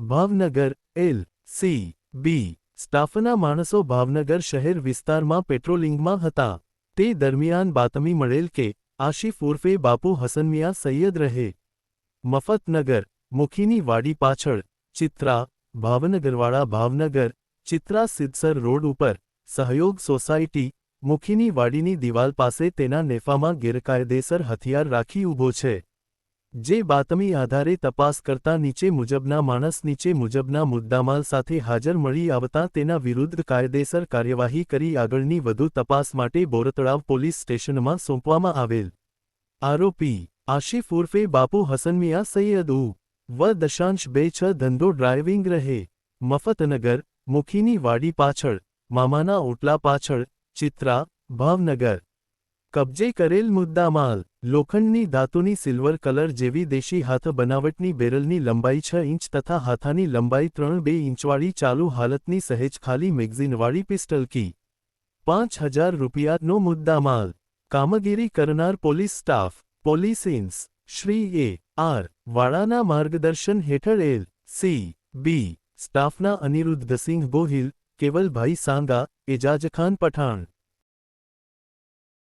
Bhavnagar, L C B. સ્ટાફના માણસો ભાવનગર શહેર વિસ્તારમાં પેટ્રોલિંગમાં હતા. તે દરમિયાન બાતમી મળેલ કે આશિફ ઉર્ફે બાપુ હસનમિયા સૈયદ રહે. મફતનગર, મુખીની વાડી પાછળ, ચિત્રા, ભાવનગરવાળા ભાવનગર, ચિત્રા સિદ્સર રોડ ઉપર, સહયોગ સોસાયટી, મુખીની વાડીની દિવાલ પાસે તેના નેફામાં ગેરકાયદેસર હથિયાર રાખી ઊભો છે. જે બાતમી આધારે તપાસ કરતા નીચે મુજબના માણસ નીચે મુજબના મુદ્દામાલ સાથે હાજર મળી આવતા તેના વિરુદ્ધ કાયદેસર કાર્યવાહી કરી આગળની વધુ તપાસ માટે બોરતળાવ પોલીસ સ્ટેશનમાં સોંપવામાં આવેલ. આરોપી આશિફ ઉર્ફે બાપુ હસનમિયા સૈયદ ઉ. વ. દશાંશ બે છ ધંધો ડ્રાઇવિંગ રહે. મફતનગર, મુખીની વાડી પાછળ, મામાના ઓટલા પાછળ, ચિત્રા, ભાવનગર. કબજે કરેલ મુદ્દામાલ. લોખંડની ધાતુની સિલ્વર કલર જેવી દેશી હાથ બનાવટની બેરલની લંબાઈ છ ઇંચ તથા હાથાની લંબાઈ ત્રણ બે ઇંચવાળી ચાલુ હાલતની સહેજ ખાલી મેગઝીનવાળી પિસ્ટલ કી. પાંચ હજાર રૂપિયાનો મુદ્દામાલ. કામગીરી કરનાર police staff, police ins, Shri A, R, વાળાના માર્ગદર્શન હેઠળ એલ, સી, બી, સ્ટાફના અનિરુદ્ધસિંહ ગોહિલ, કેવલભાઈ સાંગા એજાજખાન પઠાણ.